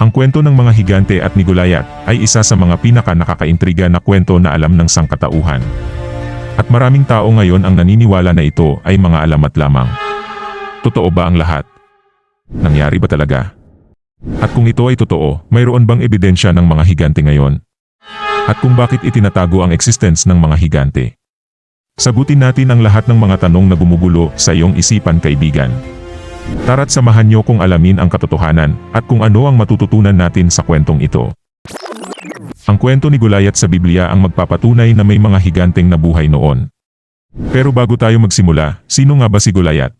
Ang kwento ng mga higante at ni Goliath ay isa sa mga pinaka nakakaintriga na kwento na alam ng sangkatauhan. At maraming tao ngayon ang naniniwala na ito ay mga alamat lamang. Totoo ba ang lahat? Nangyari ba talaga? At kung ito ay totoo, mayroon bang ebidensya ng mga higante ngayon? At kung bakit itinatago ang existence ng mga higante? Sagutin natin ang lahat ng mga tanong na gumugulo sa iyong isipan kaibigan. Tara't samahan niyo kung alamin ang katotohanan at kung ano ang matututunan natin sa kwentong ito. Ang kwento ni Goliath sa Biblia ang magpapatunay na may mga higanteng nabuhay noon. Pero bago tayo magsimula, sino nga ba si Goliath?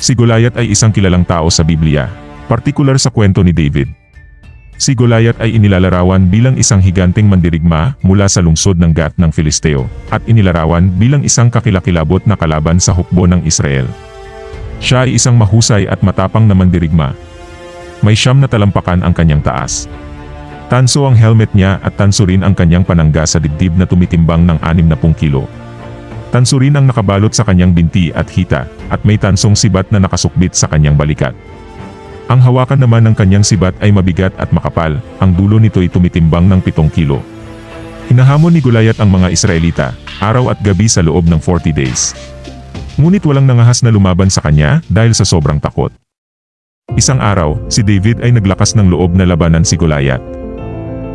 Si Goliath ay isang kilalang tao sa Biblia, partikular sa kwento ni David. Si Goliath ay inilalarawan bilang isang higanteng mandirigma mula sa lungsod ng Gat ng Filisteo, at inilarawan bilang isang kakilakilabot na kalaban sa hukbo ng Israel. Siya ay isang mahusay at matapang na mandirigma. May siyam na talampakan ang kanyang taas. Tanso ang helmet niya at tanso rin ang kanyang panangga sa dibdib na tumitimbang ng 60 kilo. Tanso rin ang nakabalot sa kanyang binti at hita, at may tansong sibat na nakasukbit sa kanyang balikat. Ang hawakan naman ng kanyang sibat ay mabigat at makapal, ang dulo nito'y tumitimbang ng 7 kilo. Hinahamon ni Goliath ang mga Israelita, araw at gabi sa loob ng 40 days. Ngunit walang nangahas na lumaban sa kanya dahil sa sobrang takot. Isang araw, si David ay naglakas ng loob na labanan si Goliath.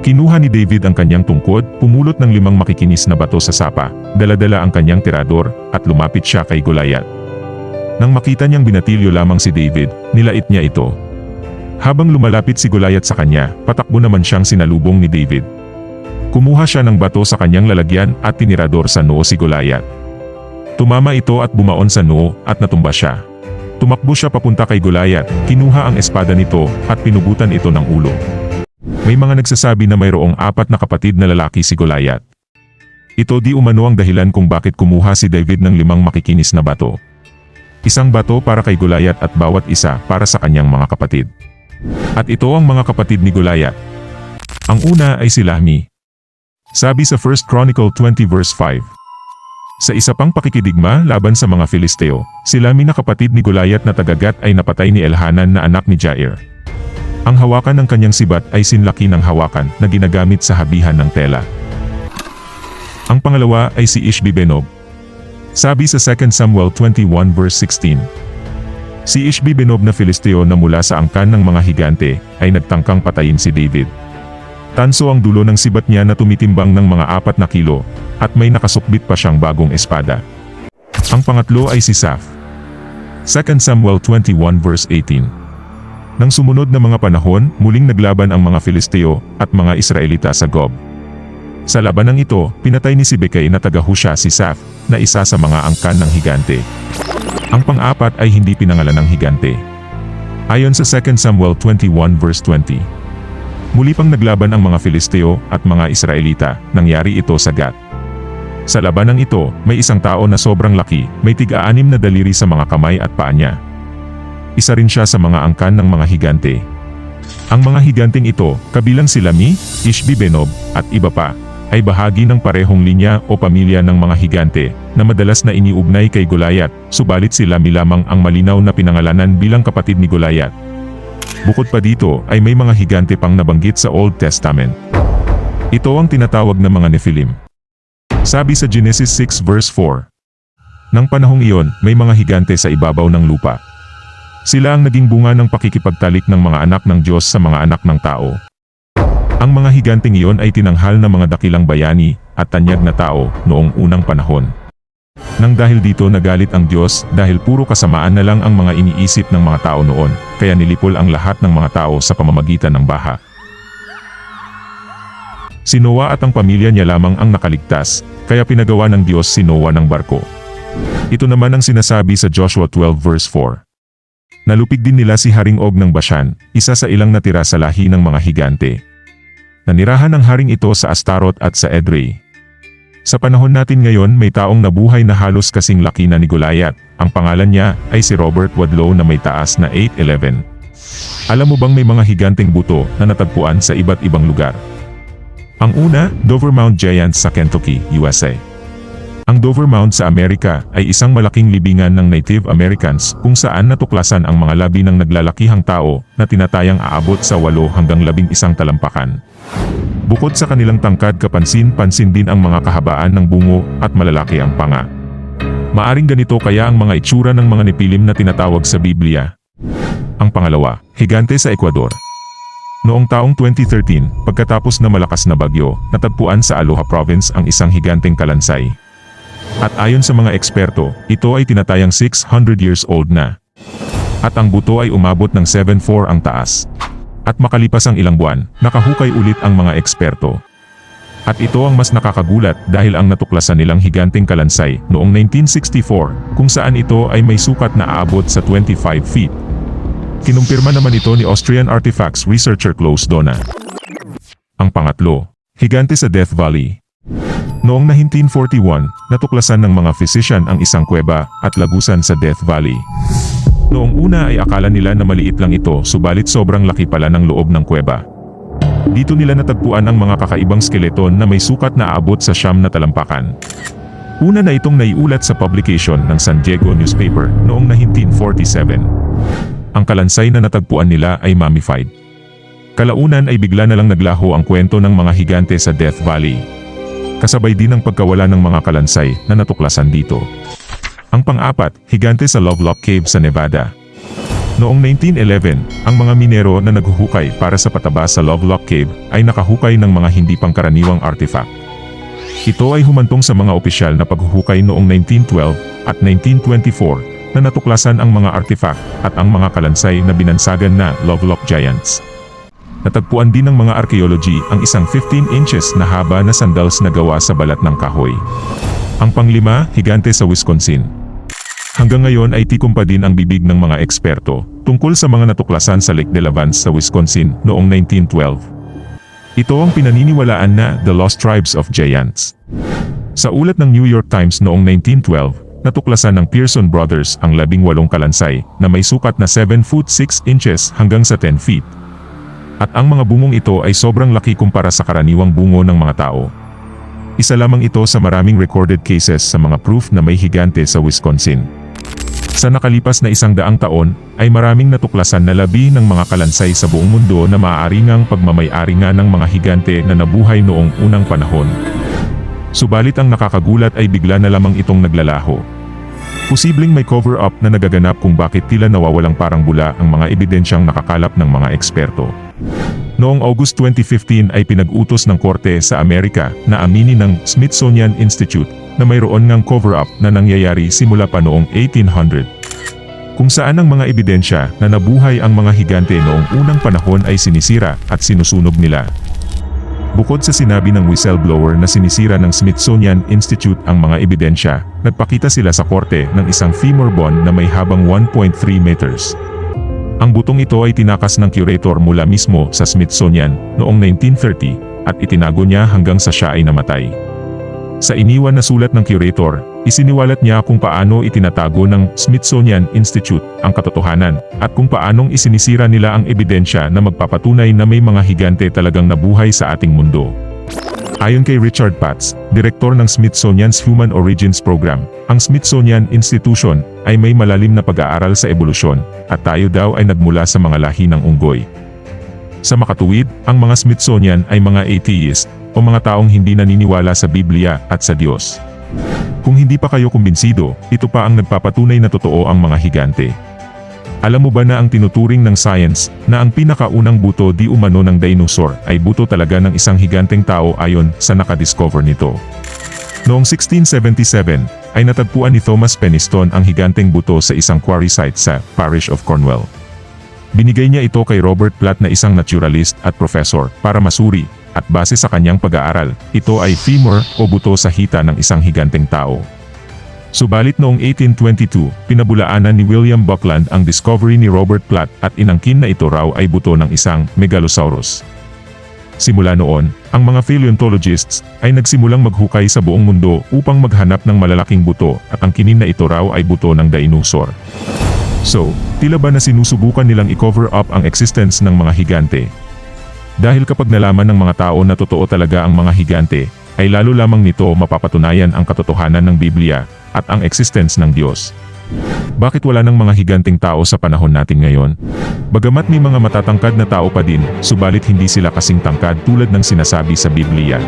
Kinuha ni David ang kanyang tungkod, pumulot ng limang makikinis na bato sa sapa, daladala ang kanyang tirador, at lumapit siya kay Goliath. Nang makita niyang binatilyo lamang si David, nilait niya ito. Habang lumalapit si Goliath sa kanya, patakbo naman siyang sinalubong ni David. Kumuha siya ng bato sa kanyang lalagyan at tinirador sa noo si Goliath. Tumama ito at bumaon sa noo at natumba siya. Tumakbo siya papunta kay Goliath, kinuha ang espada nito at pinugutan ito ng ulo. May mga nagsasabi na mayroong apat na kapatid na lalaki si Goliath. Ito di umano ang dahilan kung bakit kumuha si David ng limang makikinis na bato. Isang bato para kay Goliath at bawat isa para sa kanyang mga kapatid. At ito ang mga kapatid ni Goliath. Ang una ay si Lahmi. Sabi sa 1 Chronicle 20 verse 5. Sa isa pang pakikidigma laban sa mga Filisteo, si Lahmi na kapatid ni Goliath na tagagat ay napatay ni Elhanan na anak ni Jair. Ang hawakan ng kanyang sibat ay sinlaki ng hawakan na ginagamit sa habihan ng tela. Ang pangalawa ay si Ishbi-Benob, sabi sa 2 Samuel 21 verse 16. Si Ishbi Benob na Filisteo na mula sa angkan ng mga higante, ay nagtangkang patayin si David. Tanso ang dulo ng sibat niya na tumitimbang ng mga apat na kilo, at may nakasukbit pa siyang bagong espada. Ang pangatlo ay si Saf. 2 Samuel 21 verse 18. Nang sumunod na mga panahon, muling naglaban ang mga Filisteo at mga Israelita sa Gob. Sa labanang ito, pinatay ni si Bekay na taga-Husha si Saf, na isa sa mga angkan ng higante. Ang pang-apat ay hindi pinangalan ng higante. Ayon sa 2 Samuel 21 verse 20. Muli pang naglaban ang mga Filisteo at mga Israelita, nangyari ito sa Gat. Sa labanang ito, may isang tao na sobrang laki, may tiga-anim na daliri sa mga kamay at paa niya. Isa rin siya sa mga angkan ng mga higante. Ang mga higanteng ito, kabilang si Lami, Ishbi-Benob, at iba pa, ay bahagi ng parehong linya o pamilya ng mga higante na madalas na iniugnay kay Goliath, subalit si Lami lamang ang malinaw na pinangalanan bilang kapatid ni Goliath. Bukod pa dito ay may mga higante pang nabanggit sa Old Testament. Ito ang tinatawag na mga Nephilim. Sabi sa Genesis 6 verse 4. Nang panahong iyon, may mga higante sa ibabaw ng lupa. Sila ang naging bunga ng pakikipagtalik ng mga anak ng Diyos sa mga anak ng tao. Ang mga higanteng iyon ay tinanghal na mga dakilang bayani at tanyag na tao noong unang panahon. Nang dahil dito nagalit ang Diyos dahil puro kasamaan na lang ang mga iniisip ng mga tao noon, kaya nilipol ang lahat ng mga tao sa pamamagitan ng baha. Si Noah at ang pamilya niya lamang ang nakaligtas, kaya pinagawa ng Diyos si Noah ng barko. Ito naman ang sinasabi sa Joshua 12 verse 4. Nalupig din nila si Haring Og ng Bashan, isa sa ilang natira sa lahi ng mga higante. Nanirahan ang haring ito sa Astaroth at sa Edrei. Sa panahon natin ngayon may taong nabuhay na halos kasing laki na ni Goliath. Ang pangalan niya ay si Robert Wadlow na may taas na 8'11". Alam mo bang may mga higanteng buto na natagpuan sa iba't ibang lugar? Ang una, Dover Mount Giants sa Kentucky, USA. Ang Dover Mound sa Amerika ay isang malaking libingan ng Native Americans kung saan natuklasan ang mga labi ng naglalakihang tao na tinatayang aabot sa 8 hanggang 11 talampakan. Bukod sa kanilang tangkad kapansin-pansin din ang mga kahabaan ng bungo at malalaki ang panga. Maaring ganito kaya ang mga itsura ng mga nipilim na tinatawag sa Biblia. Ang pangalawa, higante sa Ecuador. Noong taong 2013, pagkatapos na malakas na bagyo, natagpuan sa Aloha Province ang isang higanteng kalansay. At ayon sa mga eksperto, ito ay tinatayang 600 years old na. At ang buto ay umabot ng 7.4 ang taas. At makalipas ang ilang buwan, nakahukay ulit ang mga eksperto. At ito ang mas nakakagulat dahil ang natuklasan nilang higanteng kalansay noong 1964 kung saan ito ay may sukat na aabot sa 25 feet. Kinumpirma naman ito ni Austrian Artifacts researcher Klaus Dona. Ang pangatlo, higante sa Death Valley. Noong 1941, natuklasan ng mga physician ang isang kuweba at lagusan sa Death Valley. Noong una ay akala nila na maliit lang ito subalit sobrang laki pala ng loob ng kuweba. Dito nila natagpuan ang mga kakaibang skeleton na may sukat na aabot sa siyam na talampakan. Una na itong naiulat sa publication ng San Diego newspaper noong 1947. Ang kalansay na natagpuan nila ay mummified. Kalaunan ay bigla na lang naglaho ang kwento ng mga higante sa Death Valley. Kasabay din ang pagkawala ng mga kalansay na natuklasan dito. Ang pang-apat, higante sa Lovelock Cave sa Nevada. Noong 1911, ang mga minero na naghuhukay para sa pataba sa Lovelock Cave ay nakahukay ng mga hindi pangkaraniwang artifact. Ito ay humantong sa mga opisyal na paghuhukay noong 1912 at 1924 na natuklasan ang mga artifact at ang mga kalansay na binansagan na Lovelock Giants. Natagpuan din ng mga archaeology ang isang 15 inches na haba na sandals na gawa sa balat ng kahoy. Ang panglima, higante sa Wisconsin. Hanggang ngayon ay tikom pa din ang bibig ng mga eksperto tungkol sa mga natuklasan sa Lake de la Vance sa Wisconsin noong 1912. Ito ang pinaniniwalaan na The Lost Tribes of Giants. Sa ulat ng New York Times noong 1912, natuklasan ng Pearson Brothers ang labing walong kalansay na may sukat na 7 foot 6 inches hanggang sa 10 feet. At ang mga bungong ito ay sobrang laki kumpara sa karaniwang bungo ng mga tao. Isa lamang ito sa maraming recorded cases sa mga proof na may higante sa Wisconsin. Sa nakalipas na isang daang taon, ay maraming natuklasan na labi ng mga kalansay sa buong mundo na maaari ngang pagmamay-ari nga ng mga higante na nabuhay noong unang panahon. Subalit ang nakakagulat ay bigla na lamang itong naglalaho. Posibleng may cover-up na nagaganap kung bakit tila nawawalang parang bula ang mga ebidensyang nakakalap ng mga eksperto. Noong August 2015 ay pinag-utos ng korte sa Amerika na aminin ng Smithsonian Institute na mayroon ngang cover-up na nangyayari simula pa noong 1800. Kung saan ang mga ebidensya na nabuhay ang mga higante noong unang panahon ay sinisira at sinusunog nila. Bukod sa sinabi ng whistleblower na sinisira ng Smithsonian Institute ang mga ebidensya, nagpakita sila sa korte ng isang femur bone na may habang 1.3 meters. Ang butong ito ay tinakas ng curator mula mismo sa Smithsonian noong 1930 at itinago niya hanggang sa siya ay namatay. Sa iniwan na sulat ng curator, isiniwalat niya kung paano itinatago ng Smithsonian Institute ang katotohanan at kung paanong isinisira nila ang ebidensya na magpapatunay na may mga higante talagang nabuhay sa ating mundo. Ayon kay Richard Patz, direktor ng Smithsonian's Human Origins Program, ang Smithsonian Institution ay may malalim na pag-aaral sa ebolusyon at tayo daw ay nagmula sa mga lahi ng unggoy. Sa makatuwid, ang mga Smithsonian ay mga atheist o mga taong hindi naniniwala sa Biblia at sa Diyos. Kung hindi pa kayo kumbinsido, ito pa ang nagpapatunay na totoo ang mga higante. Alam mo ba na ang tinuturing ng science na ang pinakaunang buto di umano ng dinosaur ay buto talaga ng isang higanteng tao ayon sa nakadiscover nito? Noong 1677, ay natagpuan ni Thomas Penniston ang higanteng buto sa isang quarry site sa Parish of Cornwall. Binigay niya ito kay Robert Platt na isang naturalist at professor para masuri at base sa kanyang pag-aaral, ito ay femur o buto sa hita ng isang higanteng tao. Subalit noong 1822, pinabulaanan ni William Buckland ang discovery ni Robert Platt at inangkin na ito raw ay buto ng isang Megalosaurus. Simula noon, ang mga paleontologists ay nagsimulang maghukay sa buong mundo upang maghanap ng malalaking buto at ang kinin na ito raw ay buto ng dinosaur. So, tila ba na sinusubukan nilang i-cover up ang existence ng mga higante? Dahil kapag nalaman ng mga tao na totoo talaga ang mga higante, ay lalo lamang nito mapapatunayan ang katotohanan ng Biblia at ang existence ng Diyos. Bakit wala ng mga higanting tao sa panahon natin ngayon? Bagamat may mga matatangkad na tao pa din, subalit hindi sila kasing tangkad tulad ng sinasabi sa Biblia.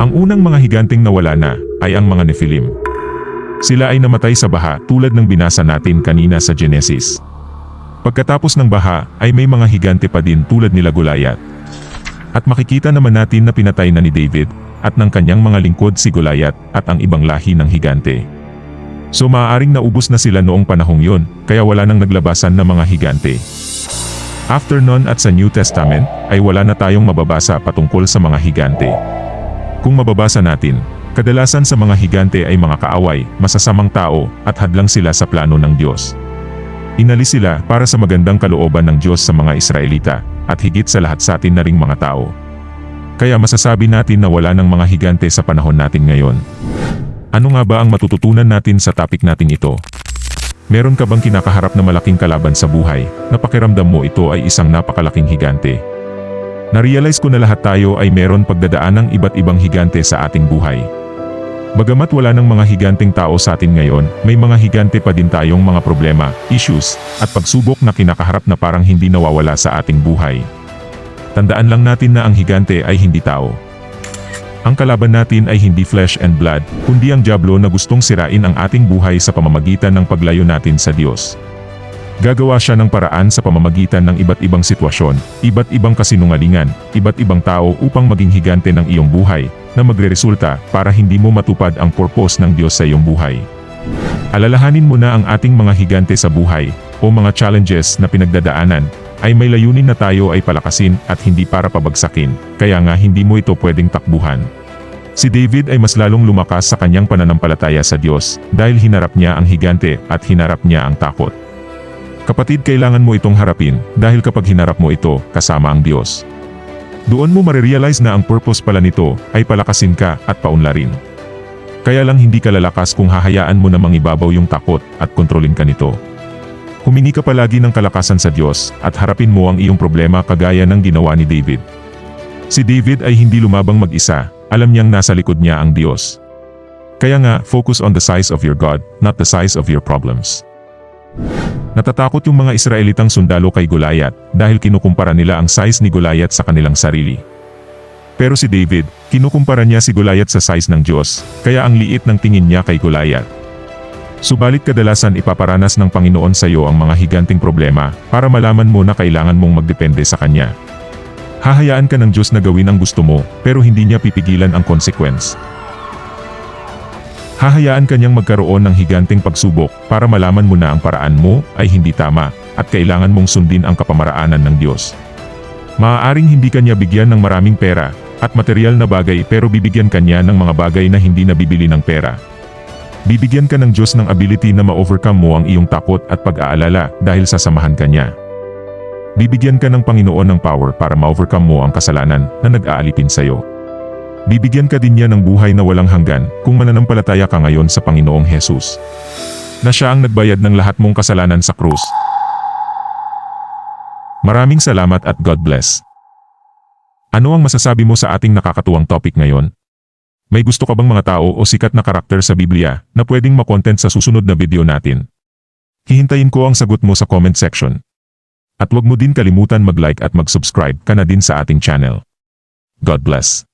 Ang unang mga higanting nawala na ay ang mga Nephilim. Sila ay namatay sa baha tulad ng binasa natin kanina sa Genesis. Pagkatapos ng baha ay may mga higante pa din tulad nila Goliath. At makikita naman natin na pinatay na ni David at ng kanyang mga lingkod si Goliath at ang ibang lahi ng higante. So maaaring naubos na sila noong panahong yun, kaya wala nang naglabasan na mga higante. After nun at sa New Testament, ay wala na tayong mababasa patungkol sa mga higante. Kung mababasa natin, kadalasan sa mga higante ay mga kaaway, masasamang tao, at hadlang sila sa plano ng Diyos. Inalis sila para sa magandang kalooban ng Diyos sa mga Israelita, at higit sa lahat sa atin na ring mga tao. Kaya masasabi natin na wala ng mga higante sa panahon natin ngayon. Ano nga ba ang matututunan natin sa topic nating ito? Meron ka bang kinakaharap na malaking kalaban sa buhay, na pakiramdam mo ito ay isang napakalaking higante? Narealize ko na lahat tayo ay meron pagdadaan ng iba't ibang higante sa ating buhay. Bagamat wala ng mga higanteng tao sa atin ngayon, may mga higante pa din tayong mga problema, issues, at pagsubok na kinakaharap na parang hindi nawawala sa ating buhay. Tandaan lang natin na ang higante ay hindi tao. Ang kalaban natin ay hindi flesh and blood, kundi ang Diablo na gustong sirain ang ating buhay sa pamamagitan ng paglayo natin sa Diyos. Gagawa siya ng paraan sa pamamagitan ng iba't ibang sitwasyon, iba't ibang kasinungalingan, iba't ibang tao upang maging higante ng iyong buhay, na magreresulta para hindi mo matupad ang purpose ng Diyos sa iyong buhay. Alalahanin mo na ang ating mga higante sa buhay, o mga challenges na pinagdadaanan, ay may layunin na tayo ay palakasin at hindi para pabagsakin, kaya nga hindi mo ito pwedeng takbuhan. Si David ay mas lalong lumakas sa kanyang pananampalataya sa Diyos dahil hinarap niya ang higante at hinarap niya ang takot. Kapatid kailangan mo itong harapin dahil kapag hinarap mo ito, kasama ang Diyos. Doon mo marirealize na ang purpose pala nito ay palakasin ka at paunlarin. Kaya lang hindi ka lalakas kung hahayaan mo namang ibabaw yung takot at kontrolin ka nito. Humingi ka palagi ng kalakasan sa Diyos at harapin mo ang iyong problema kagaya ng ginawa ni David. Si David ay hindi lumabang mag-isa, alam niyang nasa likod niya ang Diyos. Kaya nga, focus on the size of your God, not the size of your problems. Natatakot yung mga Israelitang sundalo kay Goliath dahil kinukumpara nila ang size ni Goliath sa kanilang sarili. Pero si David, kinukumpara niya si Goliath sa size ng Diyos, kaya ang liit ng tingin niya kay Goliath. Subalit kadalasan ipaparanas ng Panginoon sa iyo ang mga higanting problema para malaman mo na kailangan mong magdepende sa Kanya. Hahayaan ka ng Diyos na gawin ang gusto mo pero hindi niya pipigilan ang consequence. Hahayaan kanyang magkaroon ng higanting pagsubok para malaman mo na ang paraan mo ay hindi tama at kailangan mong sundin ang kapamaraanan ng Diyos. Maaaring hindi kanya bigyan ng maraming pera at material na bagay pero bibigyan kanya ng mga bagay na hindi nabibili ng pera. Bibigyan ka ng Diyos ng ability na ma-overcome mo ang iyong takot at pag-aalala dahil sasamahan ka niya. Bibigyan ka ng Panginoon ng power para ma-overcome mo ang kasalanan na nag-aalipin sa iyo. Bibigyan ka din niya ng buhay na walang hanggan kung mananampalataya ka ngayon sa Panginoong Hesus. Na siya ang nagbayad ng lahat mong kasalanan sa krus. Maraming salamat at God bless. Ano ang masasabi mo sa ating nakakatuwang topic ngayon? May gusto ka bang mga tao o sikat na karakter sa Biblia na pwedeng makontent sa susunod na video natin? Hihintayin ko ang sagot mo sa comment section. At huwag mo din kalimutan mag-like at mag-subscribe ka na din sa ating channel. God bless.